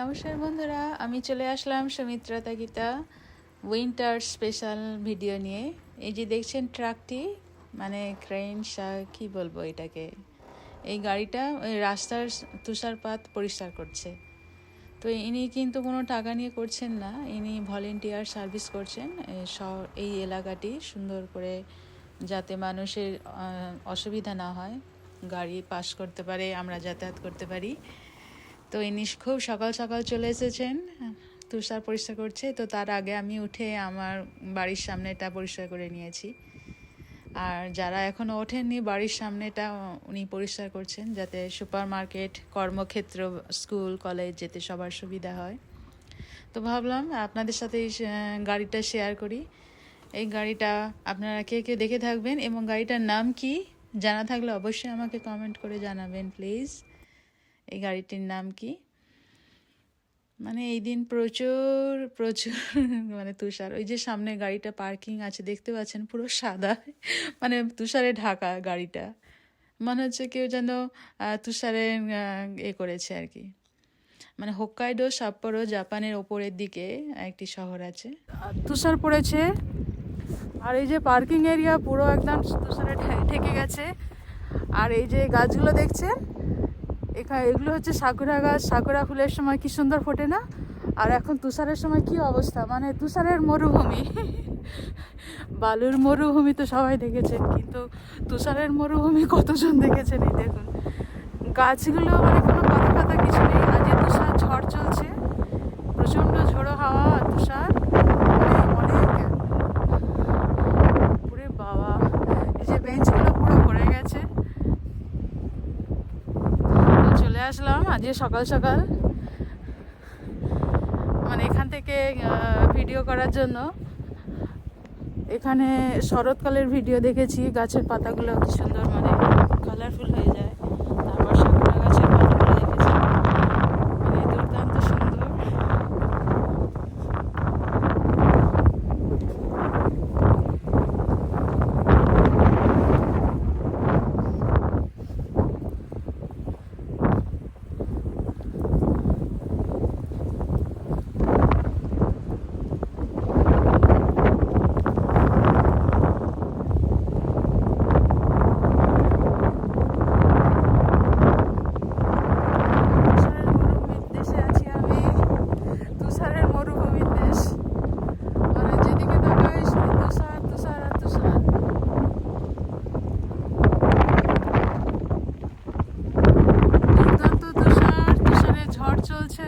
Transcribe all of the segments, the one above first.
নমস্কার বন্ধুরা, আমি চলে আসলাম Sumitra Tagita winter special video নিয়ে। এই যে দেখছেন ট্রাকটি মানে ক্রেন কি বলব এটাকে? এই গাড়িটা রাস্তার তুষারপাত পরিষ্কার করছে। তো ইনি কিন্তু কোনো টাকা নিয়ে করছেন না, ইনি ভলেন্টিয়ার সার্ভিস করছেন শহর, এই এলাকাটি সুন্দর করে যাতে মানুষের অসুবিধা না হয়, গাড়ি পাস করতে পারে, আমরা যাতায়াত করতে পারি। তো ইনি খুব সকাল সকাল চলে এসেছেন। তুষার পরিষ্কার করছে, তো তার আগে আমি উঠে আমার বাড়ির সামনেটা পরিষ্কার করে নিয়েছি। আর যারা এখনও ওঠেননি বাড়ির সামনেটা, উনি পরিষ্কার করছেন যাতে সুপার মার্কেট কর্মক্ষেত্র, স্কুল, কলেজ যেতে সবার সুবিধা হয়। তো ভাবলাম আপনাদের সাথে গাড়িটা শেয়ার করি। এই গাড়িটা আপনারা কে কে দেখে থাকবেন এবং গাড়িটার নাম কি জানা থাকলে অবশ্যই আমাকে কমেন্ট করে জানাবেন, প্লিজ। এই গাড়িটির নাম কি? মানে এই দিন প্রচুর প্রচুর মানে তুষার। ওই যে সামনে গাড়িটা পার্কিং আছে, দেখতে পাচ্ছেন পুরো সাদা। মানে তুষারে ঢাকা গাড়িটা। মনে হচ্ছে কেউ যেন তুষারে এ করেছে আর কি। মানে হোক্কাইডো, সাপ্পোরো জাপানের ওপরের দিকে একটি শহর আছে। তুষার পড়েছে। আর এই যে পার্কিং এরিয়া পুরো একদম তুষারে ঠেকে গেছে। আর এই যে গাছগুলো দেখছেন? এখানে এগুলো হচ্ছে সাকুরা গাছ। সাকুরা ফুলের সময় কি সুন্দর ফোটে না? আর এখন তুষারের সময় কি অবস্থা? মানে তুষারের মরুভূমি। বালুর মরুভূমি তো সবাই দেখেছেন, কিন্তু তুষারের মরুভূমি কতজন দেখেছেন এই দেখুন। গাছগুলো মানে কোনো পাতা পাতা কিছু নেই। যে তুষার ঝড় চলছে, প্রচণ্ড ঝোড়ো হাওয়া তুষার মানে অনেক পুরে বাবা এই যে বেঞ্চগুলো পুরো ভরে গেছে তো চলে আসলাম আজকে সকাল সকাল। মানে এখান থেকে ভিডিও করার জন্য। এখানে শরৎকালের ভিডিও দেখেছি, গাছের পাতাগুলো কি সুন্দর মানে কালারফুল হয়ে যায় তারপর সাকুরা গাছের পাতাগুলো দেখেছি মানে দুর্দান্ত সুন্দর তুষারের মরুভূমির দেশে আছি আমি তুষারের মরুভূমির দেশ মানে যেদিকে তাকাই শুধু তুষার তুষার আর তুষার দুর্দান্ত তুষার তুষারের ঝড় চলছে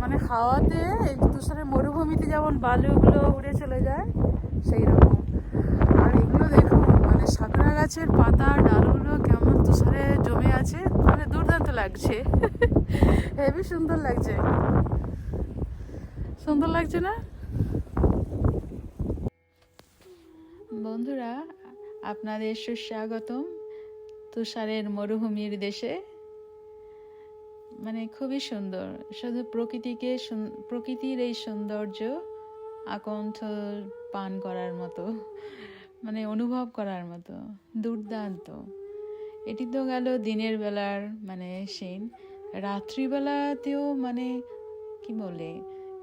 মানে হাওয়াতে এই তুষারের মরুভূমিতে যেমন বালুগুলো উড়ে চলে যায় সেই রকম আর এগুলো দেখুন মানে সাকরা গাছের পাতা, ডালগুলো কেমন তুষারে জমে আছে মানে দুর্দান্ত লাগছে। হেবি সুন্দর লাগছে। সুন্দর লাগছে না? বন্ধুরা, আপনাদের সুস্বাগতম তুষারের মরুভূমির দেশে। মানে খুবই সুন্দর। শুধু প্রকৃতিকে প্রকৃতির এই সৌন্দর্য আকণ্ঠ পান করার মতো মানে অনুভব করার মতো, দুর্দান্ত। এটি তো গেল দিনের বেলার মানে সিন রাত্রিবেলাতেও মানে কি বলে,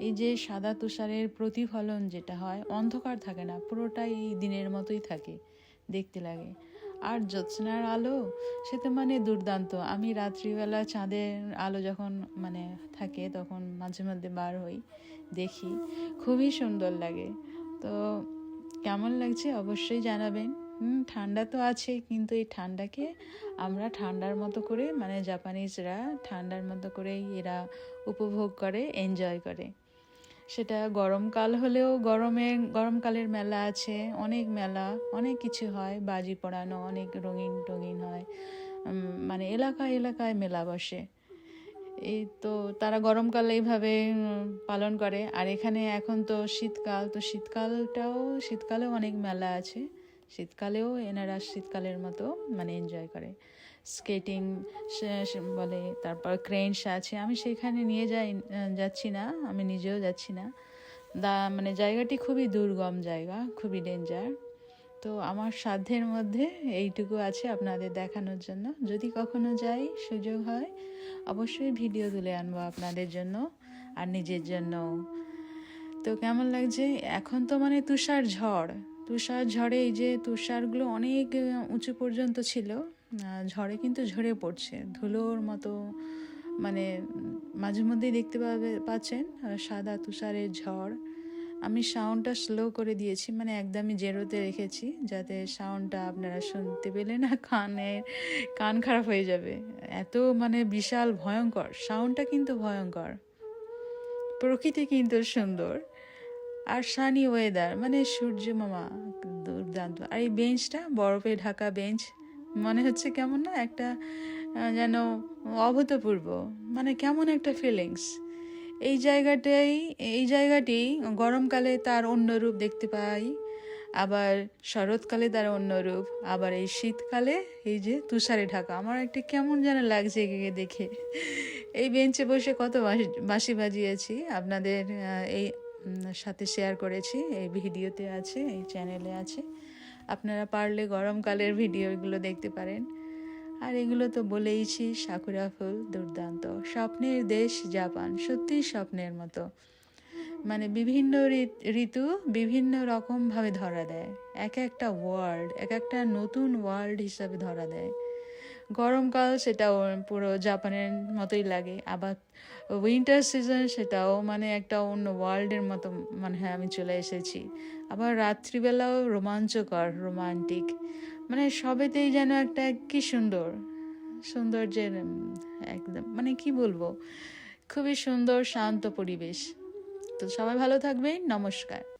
এই যে সাদা তুষারের প্রতিফলন যেটা হয়, অন্ধকার থাকে না, পুরোটাই দিনের মতোই থাকে, দেখতে লাগে। আর জ্যোৎস্নার আলো, সে তো মানে দুর্দান্ত। আমি রাত্রিবেলা চাঁদের আলো যখন মানে থাকে, তখন মাঝে মধ্যে বার হই, দেখি। খুবই সুন্দর লাগে। তো কেমন লাগছে অবশ্যই জানাবেন। ঠান্ডা তো আছে, কিন্তু এই ঠান্ডাকে আমরা ঠান্ডার মতো করে মানে জাপানিজরা ঠান্ডার মতো করেই এরা উপভোগ করে এনজয় করে। সেটা গরমকাল হলেও গরমে গরমকালের মেলা আছে, অনেক মেলা, অনেক কিছু হয়, বাজি পড়ানো, অনেক রঙিন টঙিন হয় মানে এলাকা এলাকায় মেলা বসে। এই তো তারা গরমকাল এইভাবে পালন করে। আর এখানে এখন তো শীতকাল, তো শীতকালটাও, শীতকালেও অনেক মেলা আছে। শীতকালেও এনারা শীতকালের মতো মানে এনজয় করে। স্কেটিং বলে, তারপর ক্রেনস আছে, আমি সেখানে নিয়ে যাই, যাচ্ছি না, আমি নিজেও যাচ্ছি না। দা মানে জায়গাটি খুবই দুর্গম জায়গা, খুবই ডেঞ্জার তো আমার সাধ্যের মধ্যে এইটুকু আছে আপনাদের দেখানোর জন্য। যদি কখনো যাই, সুযোগ হয়, অবশ্যই ভিডিও তুলে আনব আপনাদের জন্য আর নিজের জন্য তো কেমন লাগছে? এখন তো মানে তুষার ঝড়। তুষার ঝড়ে এই যে তুষারগুলো অনেক উঁচু পর্যন্ত ছিল ঝড়ে কিন্তু ঝরে পড়ছে। ধুলোর মতো মানে মাঝে মধ্যেই দেখতে পাবে, পাচ্ছেন সাদা তুষারের ঝড়। আমি সাউন্ডটা স্লো করে দিয়েছি মানে একদমই জেরোতে রেখেছি, যাতে সাউন্ডটা আপনারা শুনতে পেলে না কানে, কান খারাপ হয়ে যাবে। এত মানে বিশাল ভয়ঙ্কর, সাউন্ডটা কিন্তু ভয়ঙ্কর। প্রকৃতি কিন্তু সুন্দর। আর সানি ওয়েদার মানে সূর্য মামা, দুর্দান্ত। আর এই বেঞ্চটা বরফে ঢাকা বেঞ্চ মনে হচ্ছে কেমন না একটা যেন অভূতপূর্ব মানে কেমন একটা ফিলিংস এই জায়গাটাই, এই জায়গাটি গরমকালে তার অন্য রূপ দেখতে পাই, আবার শরৎকালে তার অন্য রূপ আবার এই শীতকালে এই যে তুষারে ঢাকা। আমার একটা কেমন যেন লাগছে একে দেখে। এই বেঞ্চে বসে কত বাঁশি- বাজিয়েছি। আপনাদের এই সাথে শেয়ার করেছি। এই ভিডিওতে আছে, এই চ্যানেলে আছে। আপনারা পারলে গরমকালের ভিডিওগুলো দেখতে পারেন। আর এগুলো তো বলেইছি, সাকুরা ফুল দুর্দান্ত। স্বপ্নের দেশ জাপান সত্যি স্বপ্নের মতো। মানে বিভিন্ন ঋতু বিভিন্ন রকমভাবে ধরা দেয়। এক একটা ওয়ার্ল্ড এক একটা নতুন ওয়ার্ল্ড হিসাবে ধরা দেয়। গরমকাল সেটাও পুরো জাপানের মতোই লাগে। আবার উইন্টার সিজন সেটাও মানে একটা অন্য ওয়ার্ল্ডের মতো মনে হয়, আমি চলে এসেছি। আবার রাত্রিবেলাও রোমাঞ্চকর রোমান্টিক মানে সবেতেই যেন একটা কি সুন্দর, সৌন্দর্যের একদম মানে কি বলব, খুবই সুন্দর, শান্ত পরিবেশ। তো সবাই ভালো থাকবেন, নমস্কার।